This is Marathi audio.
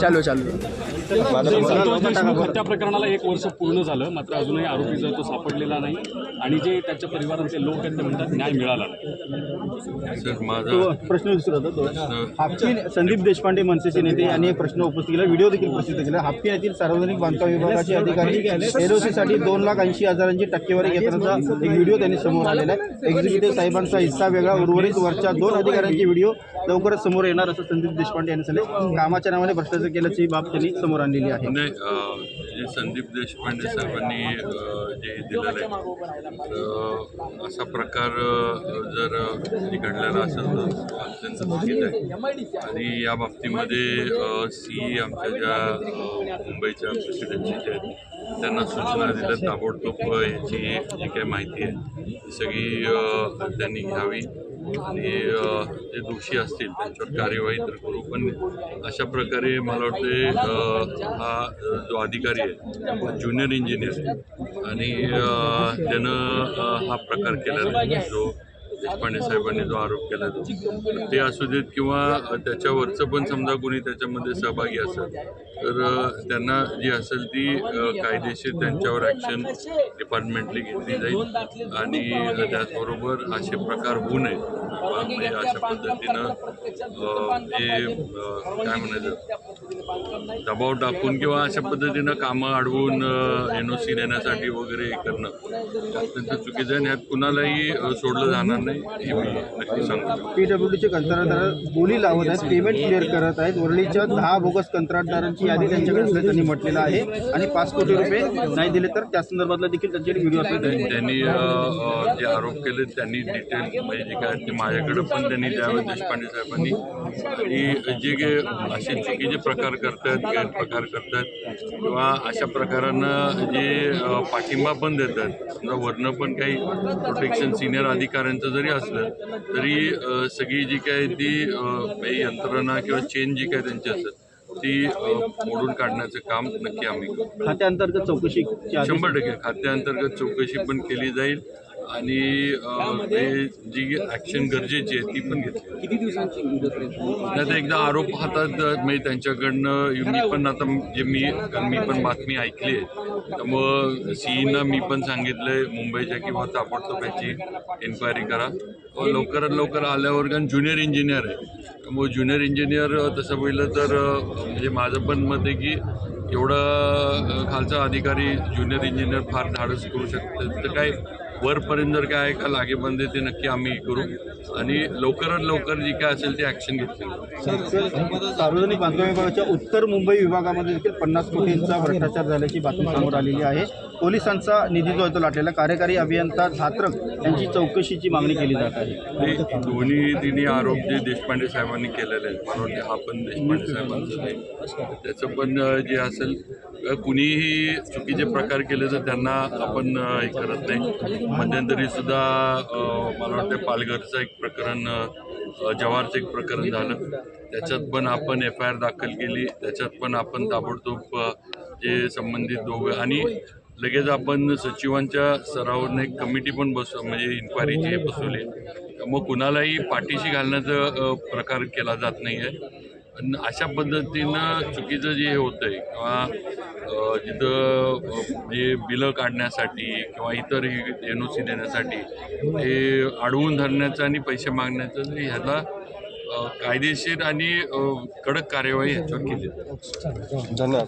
चालू चालू. संतोष देशमुख हत्या प्रकरणाला एक वर्ष पूर्ण झालं मात्र अजूनही आरोपी जो आहे तो सापडलेला नाही. आणि जे त्याच्या परिवाराचे लोक आहेत ते म्हणतात न्याय मिळाला नाही. सर माझा तो प्रश्न विचारत होता तो. हापकी संदीप देशपांडे मनसेचे नेते यांनी एक प्रश्न उपस्थित केला व्हिडिओ देखील प्रसिद्ध केला. हापकी येथील सार्वजनिक बांधकाम विभागाचे अधिकारी एलओसी साठी दोन लाख ऐंशी हजारांची टक्केवारी घेतानाचा एक व्हिडिओ त्यांनी समोर आलेला आहे. एक्झिक्युटिव्ह साहेबांचा हिस्सा वेगळा उर्वरित वरच्या दोन अधिकाऱ्यांचे व्हिडिओ लवकरच समोर येणार असं संदीप देशपांडे यांनी सांगितले कामाच्या नावाने भ्रष्टाचार केल्याची बाब त्यांनी समोर आणलेली आहे. नाही जे संदीप देशपांडे साहेबांनी जे दिलेलं आहे असा प्रकार जर घडलेला असेल तर अत्यंत चुकीचं आहे. आणि या बाबतीमध्ये सी आमच्या ज्या मुंबईच्या प्रेसिडेन्सीच्या आहेत त्यांना सूचना दिल्या ताबडतोब याची जी काही माहिती आहे ती सगळी त्यांनी घ्यावी. आणि जे दोषी असतील त्यांच्यावर कार्यवाही तर करू. पण अशा प्रकारे मला वाटते हा जो अधिकारी आहे ज्युनियर इंजिनियर. आणि त्यानं हा प्रकार केलेला जो देशपांडे साहेबांनी जो आरोप केला तो ते असू देत किंवा त्याच्यावरचं पण समजा कोणी त्याच्यामध्ये सहभागी असेल तर त्यांना जी असेल ती कायदेशीर त्यांच्यावर ॲक्शन डिपार्टमेंटली घेतली जाईल आणि त्याचबरोबर असे प्रकार होऊ नये म्हणजे अशा पद्धतीनं जे काय म्हणायचं? दबाव टाकून किंवा अशा पद्धतीनं कामं अडवून एन ओ सी देण्यासाठी वगैरे हे करणं अत्यंत चुकीचं आहे ह्यात कुणालाही सोडलं जाणार नाही हे मी नक्की सांगतो. पीडब्ल्यूडीचे कंत्राटदार बोली लावत आहेत पेमेंट क्लिअर करत आहेत. वरळीच्या दहा बोगस कंत्राटदारांची यादी त्यांच्याकडे असल्याचं त्यांनी म्हटलेलं आहे आणि पाच कोटी रुपये नाही दिले तर त्या संदर्भातला देखील त्यांच्याकडे व्हिडिओ असला त्यांनी जे आरोप केले त्यांनी डिटेल म्हणजे जे काय ते माझ्याकडे पण त्यांनी द्यावे देशपांडे साहेबांनी जे काही असे चुकीचे प्रकार करतात गैरप्रकार करतात. किंवा अशा प्रकारांना जे पाठिंबा पण देतात. समजा वरनं पण काही प्रोटेक्शन सिनियर अधिकाऱ्यांचं जरी असलं तरी सगळी जी काय ती यंत्रणा किंवा चेन जी काय त्यांची असतात ती मोडून काढण्याचं काम नक्की आम्ही करू खात्याअंतर्गत आदेश शंभर टक्के. खात्याअंतर्गत चौकशी पण केली जाईल. आणि जी ॲक्शन गरजेची आहे ती पण घेतली. किती दिवसांची नाही तर एकदा आरोप हातात म्हणजे त्यांच्याकडनं मी पण आता जे मी मी पण बातमी ऐकली आहे. त्यामुळं सीईना मी पण सांगितलंय मुंबईच्या किंवा ताबडतोब याची एन्क्वायरी करा. व लवकरात लवकर आल्यावर कारण ज्युनियर इंजिनियर आहे. त्यामुळे ज्युनियर इंजिनियर तसं पाहिलं तर म्हणजे माझं पण मत आहे की एवढा खालचा अधिकारी ज्युनियर इंजिनियर फार धाडस करू शकतो तर काय वरपर्यंत जर काय का लागेबंद ते नक्की आम्ही करू. आणि लवकरात लवकर जी काय असेल ती ॲक्शन घेतली. सार्वजनिक बांधकाम विभागाच्या उत्तर मुंबई विभागामध्ये देखील पन्नास कोटींचा भ्रष्टाचार झाल्याची बातमी समोर आलेली आहे. पोलिसांचा निधी जो आहे तो लाटलेला. कार्यकारी अभियंता झात्रक यांची चौकशीची मागणी केली जात आहे. ते दोन्ही तिन्ही आरोप जे देशपांडे साहेबांनी केलेले आहेत वाटते हा पण देशपांडे साहेबांचं नाही त्याचं पण जे असेल कुणीही चुकीचे प्रकार केले तर त्यांना आपण हे करत नाही. मध्यंतरी सुद्धा मला वाटतं पालघरचं एक प्रकरण अ, जव्हारचं एक प्रकरण झालं. त्याच्यात पण आपण एफ आय आर दाखल केली. त्याच्यात पण आपण ताबडतोब जे संबंधित दोघं आणि लगेच आपण सचिवांच्या स्तरावरनं एक कमिटी पण बस म्हणजे इन्क्वायरीची बसवली. मग कुणालाही पाठीशी घालण्याचा प्रकार केला जात नाही आहे अशा पद्धतीनं चुकीचं जे हे होतं आहे किंवा जिथं जे बिलं काढण्यासाठी किंवा इतर एन ओ सी देण्यासाठी हे अडवून धरण्याचं आणि पैसे मागण्याचं ह्याला कायदेशीर आणि कडक कार्यवाही ह्याच्यावर केली जाते. धन्यवाद.